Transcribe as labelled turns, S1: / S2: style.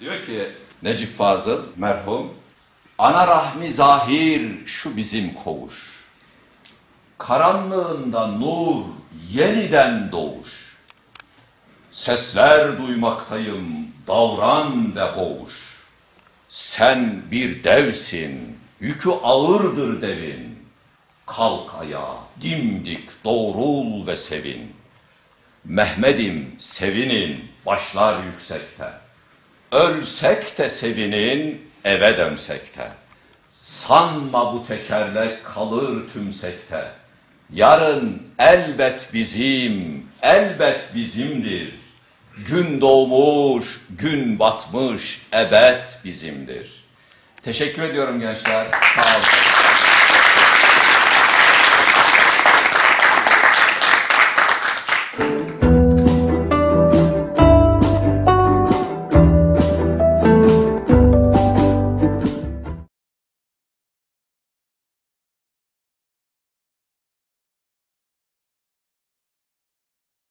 S1: Diyor ki Necip Fazıl merhum, ana rahmi zahir şu bizim koğuş. Karanlığında nur yeniden doğuş. Sesler duymaktayım davran ve boğuş. Sen bir devsin, yükü ağırdır devin. Kalk ayağa, dimdik doğrul ve sevin. Mehmet'im sevinin, başlar yüksekte. Ölsek de sevinin, eve dönsek. Sanma bu tekerlek kalır tümsekte. Yarın elbet bizim, elbet bizimdir. Gün doğmuş, gün batmış, ebed bizimdir. Teşekkür ediyorum gençler. Sağ olun.